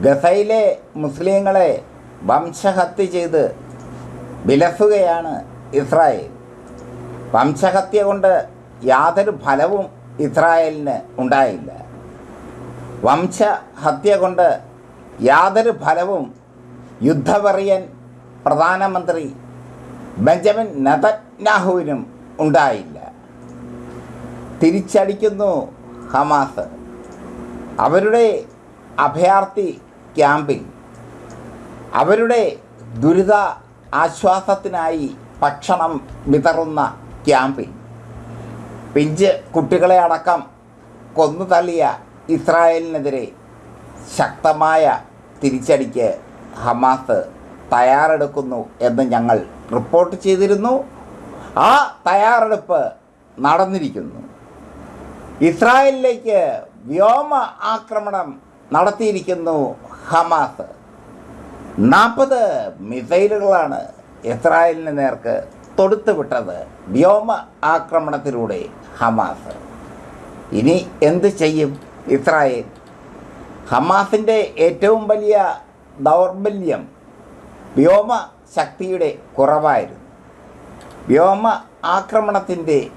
ഗസയിലെ മുസ്ലിങ്ങളെ വംശഹത്യ ചെയ്ത് വിലസുകയാണ് ഇസ്രായേൽ. വംശഹത്യ കൊണ്ട് യാതൊരു ഫലവും ഇസ്രായേലിന് ഉണ്ടായില്ല. വംശഹത്യ കൊണ്ട് യാതൊരു ഫലവും യുദ്ധപറിയൻ പ്രധാനമന്ത്രി ബെഞ്ചമിൻ നെതന്യാഹുവിനും ഉണ്ടായില്ല. തിരിച്ചടിക്കുന്നു ഹമാസ്. അവരുടെ അഭയാർത്ഥി ക്യാമ്പിൽ അവരുടെ ദുരിത ആശ്വാസത്തിനായി ഭക്ഷണം വിതറുന്ന ക്യാമ്പിൽ പിഞ്ച് കുട്ടികളെ അടക്കം കൊന്നു തള്ളിയ ഇസ്രായേലിനെതിരെ ശക്തമായ തിരിച്ചടിക്ക് ഹമാസ് തയ്യാറെടുക്കുന്നു എന്ന് ഞങ്ങൾ റിപ്പോർട്ട് ചെയ്തിരുന്നു. ആ തയ്യാറെടുപ്പ് നടന്നിരിക്കുന്നു. ഇസ്രായേലിലേക്ക് വ്യോമ ആക്രമണം നടത്തിയിരിക്കുന്നു ഹമാസ്. നാൽപ്പത് മിസൈലുകളാണ് ഇസ്രായേലിന് നേർക്ക് തൊടുത്തുവിട്ടത് വ്യോമ ആക്രമണത്തിലൂടെ ഹമാസ്. ഇനി എന്ത് ചെയ്യും ഇസ്രായേൽ? ഹമാസിന്റെ ഏറ്റവും വലിയ ദൗർബല്യം വ്യോമ ശക്തിയുടെ കുറവായിരുന്നു. വ്യോമ ആക്രമണത്തിന്റെ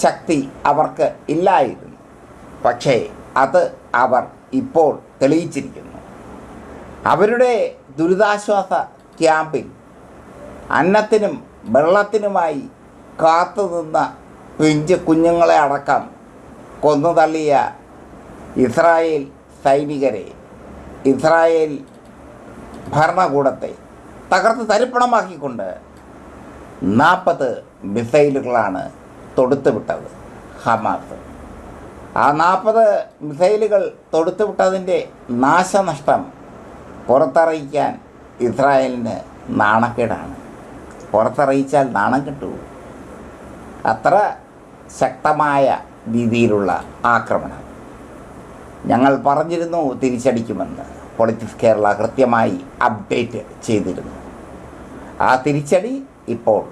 ശക്തി അവർക്ക് ഇല്ലായിരുന്നു. പക്ഷേ അത് അവർ ഇപ്പോൾ തെളിയിച്ചിരിക്കുന്നു. അവരുടെ ദുരിതാശ്വാസ ക്യാമ്പിൽ അന്നത്തിനും വെള്ളത്തിനുമായി കാത്തുനിന്ന പിഞ്ച് കുഞ്ഞുങ്ങളെ അടക്കം കൊന്നു തള്ളിയ ഇസ്രായേൽ സൈനികരെ ഇസ്രായേൽ ഭരണകൂടത്തെ തകർത്ത് തരിപ്പണമാക്കിക്കൊണ്ട് നാൽപ്പത് മിസൈലുകളാണ് തൊടുത്തുവിട്ടത് ഹമാസ്. ആ നാൽപ്പത് മിസൈലുകൾ തൊടുത്തുവിട്ടതിന്റെ നാശനഷ്ടം പുറത്തറിയിക്കാൻ ഇസ്രായേലിന് നാണക്കേടാണ്. പുറത്തറിയിച്ചാൽ നാണം കിട്ടൂ. അത്ര ശക്തമായ രീതിയിലുള്ള ആക്രമണം. ഞങ്ങൾ പറഞ്ഞിരുന്നു തിരിച്ചടിക്കുമെന്ന്. പൊളിറ്റിക്സ് കേരള കൃത്യമായി അപ്ഡേറ്റ് ചെയ്തിരുന്നു. ആ തിരിച്ചടി ഇപ്പോൾ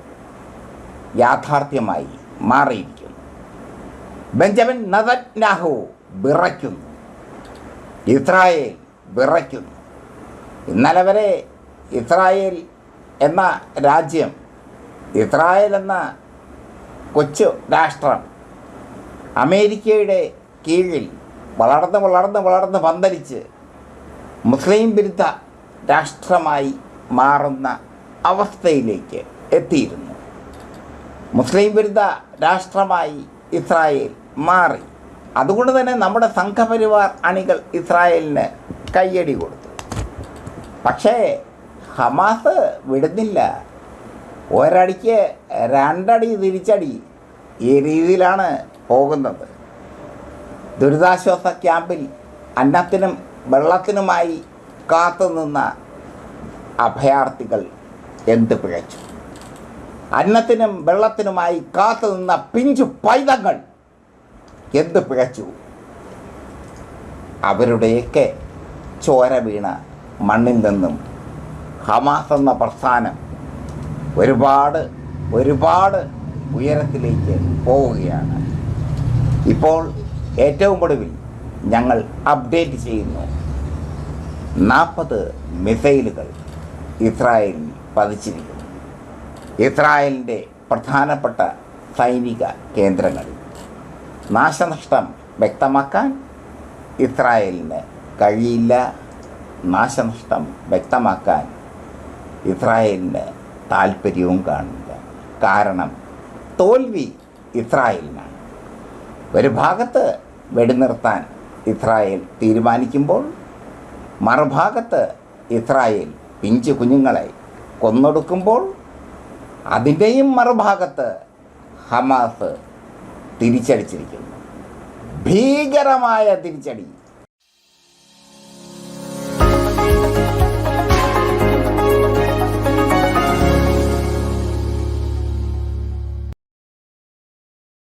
യാഥാർത്ഥ്യമായി മാറിയിരിക്കുന്നു. ബെഞ്ചമിൻ നതന്യാഹു വിറയ്ക്കുന്നു. ഇസ്രായേൽ വിറയ്ക്കുന്നു. ഇന്നലെ വരെ ഇസ്രായേൽ എന്ന രാജ്യം ഇസ്രായേൽ എന്ന കൊച്ചു രാഷ്ട്രം അമേരിക്കയുടെ കീഴിൽ വളർന്ന് വളർന്ന് വളർന്ന് പന്തലിച്ച് മുസ്ലിം വിരുദ്ധ രാഷ്ട്രമായി മാറുന്ന അവസ്ഥയിലേക്ക് എത്തിയിരുന്നു. മുസ്ലിം വിരുദ്ധ രാഷ്ട്രമായി ഇസ്രായേൽ മാറി. അതുകൊണ്ട് തന്നെ നമ്മുടെ സംഘപരിവാർ അണികൾ ഇസ്രായേലിന് കയ്യടി കൊടുത്തു. പക്ഷേ ഹമാസ് വിടുന്നില്ല. ഒരടിക്ക് രണ്ടടി തിരിച്ചടി ഈ രീതിയിലാണ് പോകുന്നത്. ദുരിതാശ്വാസ ക്യാമ്പിൽ അന്നത്തിനും വെള്ളത്തിനുമായി കാത്തുനിന്ന അഭയാർത്ഥികൾ എന്ത് പിഴച്ചു? അന്നത്തിനും വെള്ളത്തിനുമായി കാത്തുനിന്ന പിഞ്ചു പൈതങ്ങൾ എന്ത് പിഴച്ചു? അവരുടെയൊക്കെ ചോര വീണ മണ്ണിൽ നിന്നും ഹമാസ് എന്ന പ്രസ്ഥാനം ഒരുപാട് ഒരുപാട് ഉയരത്തിലേക്ക് പോവുകയാണ്. ഇപ്പോൾ ഏറ്റവും ഒടുവിൽ ഞങ്ങൾ അപ്ഡേറ്റ് ചെയ്യുന്നു. നാൽപ്പത് മിസൈലുകൾ ഇസ്രായേലിൽ പതിച്ചിരിക്കുന്നു. ഇസ്രായേലിന്റെ പ്രധാനപ്പെട്ട സൈനിക കേന്ദ്രങ്ങൾ. നാശനഷ്ടം വ്യക്തമാക്കാൻ ഇസ്രായേലിന് കഴിയില്ല. നാശനഷ്ടം വ്യക്തമാക്കാൻ ഇസ്രായേലിന് താല്പര്യവും കാണുന്നില്ല. കാരണം തോൽവി ഇസ്രായേലിനാണ്. ഒരു ഭാഗത്ത് വെടിനിർത്താൻ ഇസ്രായേൽ തീരുമാനിക്കുമ്പോൾ മറുഭാഗത്ത് ഇസ്രായേൽ പിഞ്ചു കുഞ്ഞുങ്ങളെ കൊന്നൊടുക്കുമ്പോൾ അതിന്റെയും മറുഭാഗത്ത് ഹമാസ് തിരിച്ചടിച്ചിരിക്കുന്നു. ഭീകരമായ തിരിച്ചടി.